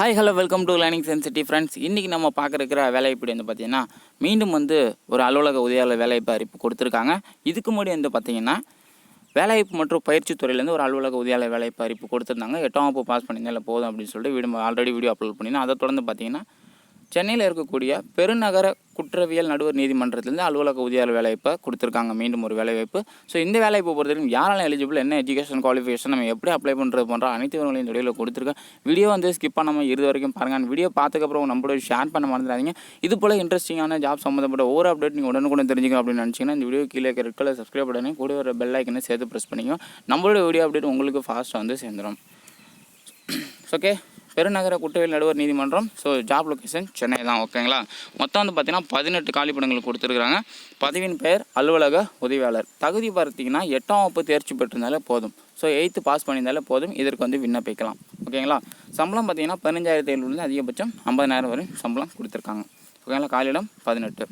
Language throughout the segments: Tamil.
Hi hello welcome to learning sensitive friends இன்றைக்கி நம்ம பார்க்குற வேலைப்படி வந்து பார்த்திங்கன்னா மீண்டும் வந்து ஒரு அலுவலக உதவியாளர் வேலைவாய்ப்பு அறிவிப்பு கொடுத்துருக்காங்க. இதுக்கு முன்னாடி வந்து பார்த்திங்கன்னா வேலைவாய்ப்பு மற்றும் பயிற்சி துறையிலேருந்து ஒரு அலுவலக உதவியாளர் வேலைவாய்ப்பு அறிவிப்பு கொடுத்துருந்தாங்க. எட்டாம் வகுப்பு பாஸ் பண்ணியிருந்தால போதும் அப்படின்னு சொல்லிட்டு வீடியோ ஆல்ரெடி வீடியோ அப்லோட் பண்ணியிருந்தேன் அதை தொடர்ந்து பார்த்திங்கன்னா சென்னையில் இருக்கக்கூடிய பெருநகர குற்றவியல் நடுவர் நீதிமன்றத்திலேருந்து அலுவலக உதவியாளர் வேலைவாய்ப்பை கொடுத்துருக்காங்க. மீண்டும் ஒரு வேலைவாய்ப்பு ஸோ இந்த வேலைவாய்ப்பு பொறுத்தவரைக்கும் யாரெல்லாம் எலிஜிபிள் என்ன எஜுகேஷன் குவாலிஃபிகேஷன் நம்ம எப்படி அப்ளை பண்ணுறது போன்ற அனைத்து விவரங்களையும் தொழிலில் கொடுத்துருக்கேன். வீடியோ வந்து ஸ்கிப் பண்ணாமல் இறுதி வரைக்கும் பாருங்கள் வீடியோ பார்த்துக்கப்புறம் நம்மளோட ஷேர் பண்ண மறந்துடாதீங்க. இது போல் இன்ட்ரெஸ்டிங்கான ஜாப் சம்மந்தப்பட்ட ஒவ்வொரு அப்டேட் நீங்கள் உடனுக்குடன் தெரிஞ்சுக்கணும் அப்படின்னு நினச்சிங்கன்னா இந்த வீடியோ கீழே இருக்க ரெட் கலர் சப்ஸ்கிரைப் பண்ணி கூட ஒரு பெல் ஐக்கனை சேர்த்து ப்ரெஸ் பண்ணிக்கோ நம்மளோட வீடியோ அப்டேட் உங்களுக்கு ஃபாஸ்ட்டாக வந்து சேர்ந்துடும் ஓகே பெருநகர குற்றவியல் நடுவர் நீதிமன்றம் ஸோ ஜாப் லொக்கேஷன் சென்னை தான் ஓகேங்களா மொத்தம் வந்து பார்த்தீங்கன்னா பதினெட்டு காலிப்படங்கள் கொடுத்துருக்குறாங்க. பதவியின் பெயர் அலுவலக உதவியாளர். தகுதி பார்த்தீங்கன்னா எட்டாம் வகுப்பு தேர்ச்சி பெற்றிருந்தாலே போதும். ஸோ எயித்து பாஸ் பண்ணியிருந்தாலே போதும். இதற்கு வந்து விண்ணப்பிக்கலாம். ஓகேங்களா சம்பளம் பார்த்தீங்கன்னா பதினஞ்சாயிரத்தி ஐநூறுலேருந்து அதிகபட்சம் ஐம்பதாயிரம் வரை சம்பளம் கொடுத்துருக்காங்க. ஓகேங்களா காலிடம் பதினெட்டு.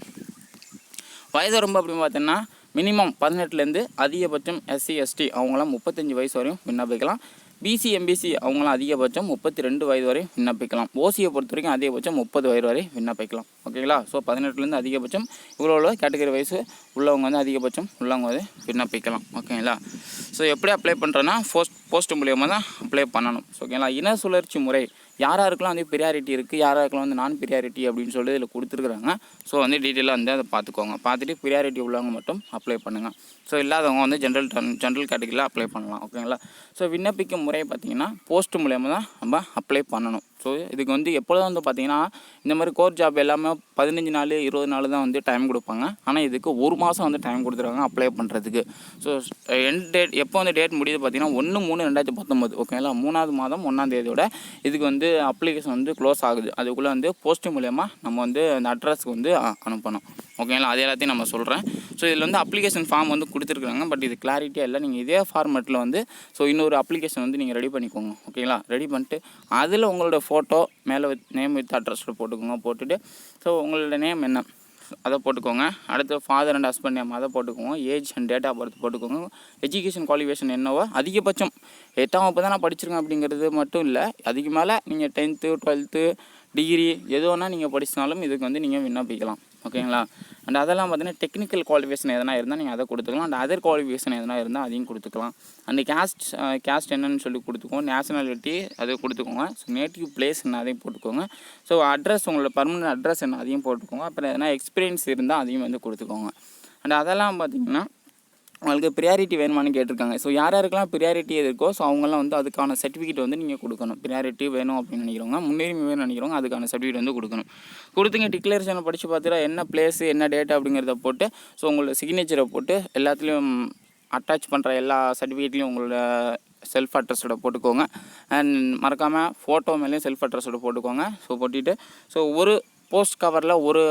வயது ரொம்ப அப்படின்னு பார்த்தீங்கன்னா மினிமம் பதினெட்டுலேருந்து அதிகபட்சம் எஸ்சி எஸ்டி அவங்களாம் முப்பத்தஞ்சு வயசு வரையும் விண்ணப்பிக்கலாம். பிசி எம்பிசி அவங்களாம் அதிகபட்சம் முப்பத்தி ரெண்டு வயது வரை விண்ணப்பிக்கலாம். ஓசியை பொறுத்த வரைக்கும் அதிகபட்சம் முப்பது வயது வரை விண்ணப்பிக்கலாம். ஓகேங்களா? ஸோ பதினெட்டுலேருந்து அதிகபட்சம் இவ்வளோ கேட்டகரி வயசு உள்ளவங்க வந்து அதிகபட்சம் உள்ளவங்க வந்து விண்ணப்பிக்கலாம். ஓகேங்களா? ஸோ எப்படி அப்ளை பண்ணுறேன்னா போஸ்ட் போஸ்ட் மூலியமாக தான் அப்ளை பண்ணணும். ஓகேங்களா? இன சுழற்சி முறை யார் யாருக்கெல்லாம் வந்து ப்ரியாரிட்டி இருக்குது யார் யாருக்கெல்லாம் வந்து நான் ப்ரியாரிட்டி அப்படின்னு சொல்லி இதில் கொடுத்துருக்குறாங்க. ஸோ வந்து டீட்டெயிலாக வந்து அதை பார்த்துக்கோங்க. பார்த்துட்டு ப்ரியாரிட்டி உள்ளவங்க மட்டும் அப்ளை பண்ணுங்கள் ஸோ இல்லாதவங்க வந்து ஜென்ரல் ஜென்ரல் கேட்டகரியில் அப்ளை பண்ணலாம். ஓகேங்களா ஸோ விண்ணப்பிக்கும் முறை பார்த்திங்கன்னா போஸ்ட் மூலயமா தான் நம்ம அப்ளை பண்ணணும். ஸோ இதுக்கு வந்து எப்பொழுதும் வந்து பார்த்திங்கன்னா இந்த மாதிரி கோர் ஜாப் எல்லாமே பதினஞ்சு நாள் இருபது நாள் தான் வந்து டைம் கொடுப்பாங்க. ஆனால் இதுக்கு ஒரு மாதம் வந்து டைம் கொடுத்துருக்காங்க அப்ளை பண்ணுறதுக்கு ஸோ எண்ட் டேட் எப்போ வந்து டேட் முடியுது பார்த்தீங்கன்னா ஒன்று மூணு ரெண்டாயிரத்தி பத்தொம்போது ஓகேங்களா மூணாவது மாதம் ஒன்றாம் தேதியோட இதுக்கு வந்து அப்ளிகேஷன் வந்து க்ளோஸ் ஆகுது. அதுக்குள்ளே வந்து போஸ்ட் மூலயமா நம்ம வந்து அந்த அட்ரஸ்க்கு வந்து அனுப்பணும். ஓகேங்களா அது எல்லாத்தையும் நம்ம சொல்கிறேன் ஸோ இதில் வந்து அப்ளிகேஷன் ஃபார்ம் வந்து கொடுத்துருக்குறாங்க. பட் இது கிளாரிட்டியாக இல்லை. நீங்கள் இதே ஃபார்மேட்டில் வந்து ஸோ இன்னொரு அப்ளிகேஷன் வந்து நீங்கள் ரெடி பண்ணிக்கோங்க. ஓகேங்களா ரெடி பண்ணிட்டு அதில் உங்களோட ஃபோட்டோ மேலே வித் நேம் வித் அட்ரஸில் போட்டுக்கோங்க. போட்டுட்டு ஸோ உங்களோட நேம் என்ன? அதை போட்டுக்கோங்க. அடுத்து ஃபாதர் அண்ட் ஹஸ்பண்ட் நேம் அதை போட்டுக்கோங்க. Age and date of birth போட்டுக்கோங்க. எஜுகேஷன் குவாலிஃபிகேஷன் என்னவோ அதிகபட்சம் எட்டாம் வகுப்பு தான் நான் படிச்சிருக்கேன் அப்படிங்கிறது மட்டும் இல்லை அதுக்கு மேலே நீங்கள் டென்த்து டுவெல்த்து டிகிரி எது வேணால் நீங்கள் படிச்சினாலும் இதுக்கு வந்து நீங்கள் விண்ணப்பிக்கலாம். ஓகேங்களா? அண்ட் அதெல்லாம் பார்த்தீங்கன்னா டெக்னிக்கல் குவாலிஃபிகேஷன் எதனா இருந்தால் நீங்கள் அதை கொடுத்துக்கலாம். அண்ட் அதர் குவாலிஃபிகேஷன் எதனா இருந்தால் அதையும் கொடுத்துக்கலாம். அண்ட் கேஸ்ட் கேஸ்ட் என்னன்னு சொல்லி கொடுத்துக்கோங்க. நேஷனாலிட்டி அதை கொடுத்துக்கோங்க. ஸோ நேட்டிவ் பிளேஸ் என்ன அதையும் போட்டுக்கோங்க. ஸோ அட்ரஸ் உங்களோட பர்மனெண்ட் அட்ரஸ் என்ன அதையும் போட்டுக்கோங்க. அப்புறம் எதனா எக்ஸ்பீரியன்ஸ் இருந்தால் அதையும் வந்து கொடுத்துக்கோங்க. அண்ட் அதெல்லாம் பார்த்தீங்கன்னா உங்களுக்கு ப்ரியாரிட்டி வேணுமான்னு கேட்டிருக்காங்க. ஸோ யார் யாருக்கெல்லாம் ப்ரியாரிட்டி இருக்கோ ஸோ அவங்கெல்லாம் வந்து அதுக்கான சர்டிஃபிகேட் வந்து நீங்கள் கொடுக்கணும். ப்ரியாரிட்டி வேணும் அப்படின்னு நினைக்கிறவங்க முன்னுரிமை வேணும் நினைக்கிறவங்க அதுக்கான சர்டிஃபிகேட் வந்து கொடுக்கணும். கொடுத்துங்க டிக்ளரேஷனை படித்து பார்த்துட்டா என்ன பிளேஸ் என்ன டேட் அப்படிங்கிறத போட்டு ஸோ உங்களோட சிக்னேச்சரை போட்டு எல்லாத்துலேயும் அட்டாச் பண்ணுற எல்லா சர்டிஃபிகேட்லேயும் உங்களோட செல்ஃப் அட்ரஸோட போட்டுக்கோங்க. அண்ட் மறக்காமல் ஃபோட்டோ மேலேயும் செல்ஃப் அட்ரஸோட போட்டுக்கோங்க. ஸோ போட்டுட்டு ஸோ ஒரு போஸ்ட் கவரில் ஒரு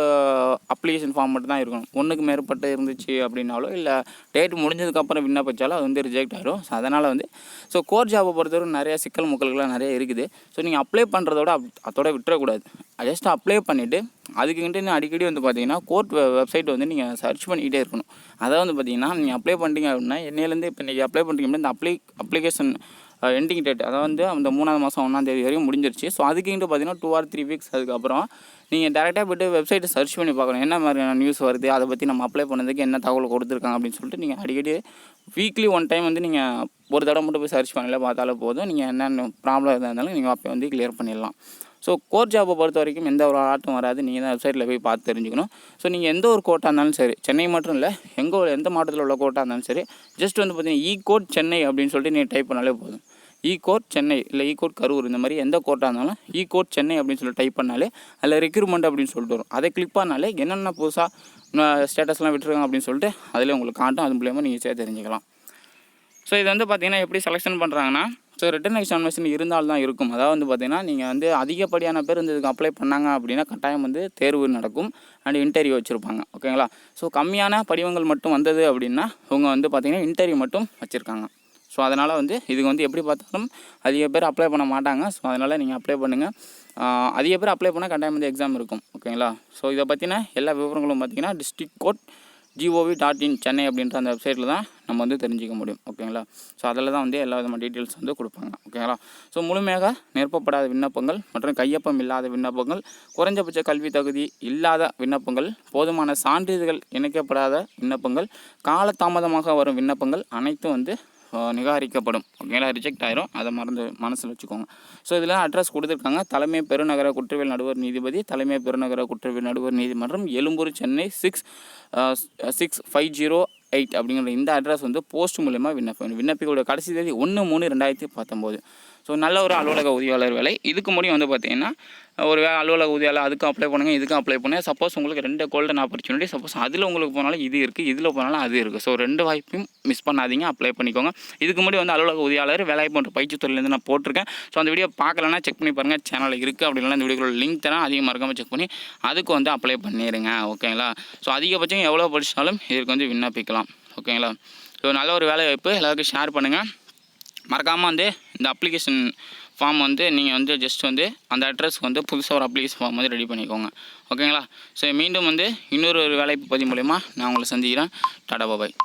அப்ளிகேஷன் ஃபார்ம் மட்டும் தான் இருக்கணும். ஒன்றுக்கு மேற்பட்டு இருந்துச்சு அப்படின்னாலோ இல்லை டேட் முடிஞ்சதுக்கப்புறம் விண்ணப்பிச்சாலும் அது வந்து ரிஜெக்ட் ஆகிடும் ஸோ அதனால் வந்து ஸோ கோர் ஜாபை பொறுத்தவரை நிறைய சிக்கல் முக்கல்கள்லாம் நிறைய இருக்குது. ஸோ நீங்கள் அப்ளை பண்ணுறதோட அதோட விட்டுறக்கூடாது. ஜஸ்ட் அப்ளை பண்ணிவிட்டு அதுக்குன்ட்டு இன்னும் அடிக்கடி வந்து பார்த்தீங்கன்னா கோர்ட் வெப்சைட் வந்து நீங்கள் சர்ச் பண்ணிக்கிட்டே இருக்கணும். அதை வந்து பார்த்தீங்கன்னா நீங்கள் அப்ளை பண்ணிட்டீங்க அப்படின்னா என்னையிலேருந்து இப்போ நீங்கள் அப்ளை பண்ணுறீங்க அப்படின்னா இந்த அப்ளை அப்ளிகேஷன் எண்டிங் டேட் அதாவது வந்து அந்த மூணாவது மாதம் ஒன்றாம் தேதி முடிஞ்சிருச்சு. ஸோ அதுக்கிட்டு பார்த்தீங்கன்னா டூ ஆர் த்ரீ வீக்ஸ் அதுக்கப்புறம் நீங்கள் டேரெக்டாக போய்ட்டு வெப்சைட்டை சர்ச் பண்ணி பார்க்கணும். என்ன மாதிரியான நியூஸ் வருது அதை பற்றி நம்ம அப்ளை பண்ணதுக்கு என்ன தகவல் கொடுத்துருக்காங்க அப்படின்னு சொல்லிட்டு நீங்கள் அடிக்கடி வீக்லி ஒன் டைம் வந்து நீங்கள் ஒரு தடவை மட்டும் போய் சர்ச் பண்ணல பார்த்தாலே போதும். நீங்கள் என்னென்ன ப்ராப்ளம் இருந்தாலும் நீங்கள் அப்போ வந்து கிளியர் பண்ணிடலாம். ஸோ கோர் ஜாப்பை பொறுத்த வரைக்கும் எந்த ஒரு ஆட்டும் வராது. நீங்கள் தான் வெப்சைட்டில் போய் பார்த்து தெரிஞ்சுக்கணும். ஸோ நீங்கள் எந்த ஒரு கோட்டாக இருந்தாலும் சரி சென்னை மட்டும் இல்லை எங்கே எந்த மாவட்டத்தில் உள்ள கோட்டாக இருந்தாலும் சரி ஜஸ்ட் வந்து பார்த்தீங்கன்னா இ e கோட் சென்னை அப்படின்னு சொல்லிட்டு நீங்கள் டைப் பண்ணாலே போதும். இ கோர்ட் சென்னை இல்லை இ கோர்ட் கரூர் இந்த மாதிரி எந்த கோர்ட்டாக இருந்தாலும் இ கோர்ட் சென்னை அப்படின்னு சொல்லி டைப் பண்ணாலே அதில் ரெக்ரூட்மெண்ட் அப்படின்னு சொல்லிட்டு வரும். அதை கிளிக் பண்ணாலே என்னென்ன புதுசாக ஸ்டேட்டஸ்லாம் விட்டுருக்காங்க அப்படின்னு சொல்லிட்டு அதில் உங்களுக்கு காட்டும். அது மூலியமாக நீங்கள் சேர்த்து தெரிஞ்சுக்கலாம். ஸோ இது வந்து பார்த்திங்கன்னா எப்படி செலெக்ஷன் பண்ணுறாங்கன்னா ஸோ ரிட்டன் எக்ஸாமினேஷன் இருந்தால் தான் இருக்கும். அதாவது வந்து பார்த்தீங்கன்னா நீங்கள் வந்து அதிகப்படியான பேர் வந்து இதுக்கு அப்ளை பண்ணாங்க அப்படின்னா கட்டாயம் வந்து தேர்வு நடக்கும். அண்ட் இன்டர்வியூ வச்சுருப்பாங்க. ஓகேங்களா ஸோ கம்மியான படிவங்கள் மட்டும் வந்தது அப்படின்னா அவங்க வந்து பார்த்திங்கன்னா இன்டர்வியூ மட்டும் வச்சுருக்காங்க. ஸோ அதனால் வந்து இதுக்கு வந்து எப்படி பார்த்தாலும் அதிக பேர் அப்ளை பண்ண மாட்டாங்க. ஸோ அதனால் நீங்கள் அப்ளை பண்ணுங்கள் அதிக பேர் அப்ளை பண்ணால் கட்டாயம் வந்து எக்ஸாம் இருக்கும். ஓகேங்களா? ஸோ இதை பற்றின எல்லா விவரங்களும் பார்த்தீங்கன்னா district court GOV dot in Chennai அப்படின்ற அந்த வெப்சைட்டில் தான் நம்ம வந்து தெரிஞ்சிக்க முடியும். ஓகேங்களா? ஸோ அதில் தான் வந்து எல்லா விதமான டீட்டெயில்ஸ் வந்து கொடுப்பாங்க. ஓகேங்களா? ஸோ முழுமையாக நிரப்பப்படாத விண்ணப்பங்கள் மற்றும் கையொப்பம் இல்லாத விண்ணப்பங்கள் குறைஞ்சபட்ச கல்வி தகுதி இல்லாத விண்ணப்பங்கள் போதுமான சான்றிதழ்கள் இணைக்கப்படாத விண்ணப்பங்கள் காலதாமதமாக வரும் விண்ணப்பங்கள் அனைத்தும் வந்து நிராகரிக்கப்படும். ஓகேங்களா ரிஜெக்ட் ஆயிரும். அதை மறந்து மனசில் வச்சுக்கோங்க. ஸோ இதில் அட்ரஸ் கொடுத்துருக்காங்க. தலைமை பெருநகர குற்றவியல் நடுவர் நீதிபதி தலைமை பெருநகர குற்றவியல் நடுவர் நீதிமன்றம் Egmore Chennai six six five zero eight அப்படிங்கிற இந்த அட்ரஸ் வந்து போஸ்ட் மூலயமா விண்ணப்பம் விண்ணப்பிகளுடைய கடைசி தேதி ஒன்று மூணு ரெண்டாயிரத்தி பத்தொம்போது. ஸோ நல்ல ஒரு அலுவலக உதவியாளர் வேலை. இதுக்கு முடியும் வந்து பார்த்தீங்கன்னா ஒரு வேலை அலுவலக உதவியாளர் அதுக்கும் அப்ளை பண்ணுங்கள் இதுக்கும் அப்ளை பண்ணுங்கள் சப்போஸ் உங்களுக்கு ரெண்டு கோல்டன் ஆப்பர்ச்சுனிட்டி சப்போஸ் அதில் உங்களுக்கு போனாலும் இது இருக்குது இதில் போனாலும் அது இருக்குது ஸோ ரெண்டு வாய்ப்பையும் மிஸ் பண்ணாதீங்க அப்ளை பண்ணிக்கோங்க. இதுக்கு முன்னாடி வந்து அலுவலக உதவியாளர் வேலை போன்ற பயிற்சி துறையிலேருந்து நான் போட்டிருக்கேன். ஸோ அந்த வீடியோ பார்க்கலன்னா செக் பண்ணி பாருங்கள் சேனலில் இருக்குது அப்படி இல்லைனா இந்த வீடியோட லிங்க் தரேன். அதிகம் மறக்காமல் செக் பண்ணி அதுக்கு வந்து அப்ளை பண்ணிடுங்க ஓகேங்களா ஸோ அதிகபட்சம் எவ்வளோ படித்தாலும் இதற்கு வந்து விண்ணப்பிக்கலாம் ஓகேங்களா ஸோ நல்ல ஒரு வேலை வாய்ப்பு எல்லாருக்கும் ஷேர் பண்ணுங்கள் மறக்காமல் வந்து இந்த அப்ளிகேஷன் ஃபார்ம் வந்து நீங்கள் வந்து ஜஸ்ட் வந்து அந்த அட்ரஸ்க்கு வந்து புதுசாக ஒரு அப்ளிகேஷன் ஃபார்ம் வந்து ரெடி பண்ணிக்கோங்க. ஓகேங்களா ஸோ மீண்டும் வந்து இன்னொரு ஒரு வேலைப்பு பதிவு மூலயமா நான் உங்களை சந்திக்கிறேன். டாடா பாபாய்